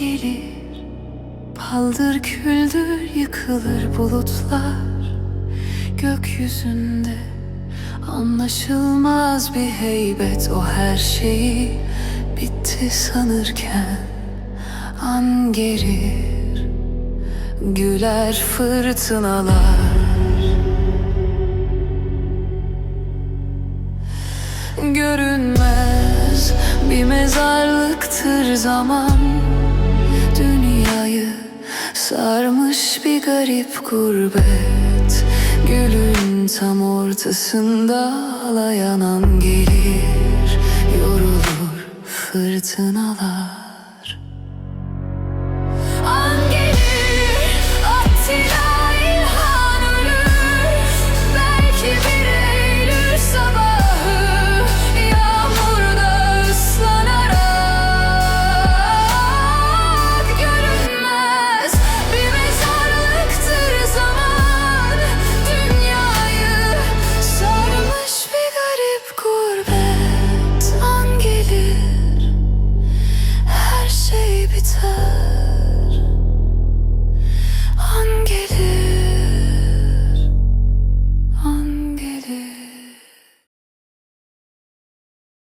gelir. Paldır küldür yıkılır bulutlar. Gökyüzünde anlaşılmaz bir heybet O her şeyi bitti sanırken An gelir. Güler fırtınalar. Görünmez bir mezarlıktır zaman Dünyayı sarmış bir garip gurbet. Gülün tam ortasında ağlayan an gelir. Yorulur fırtınalar 一次。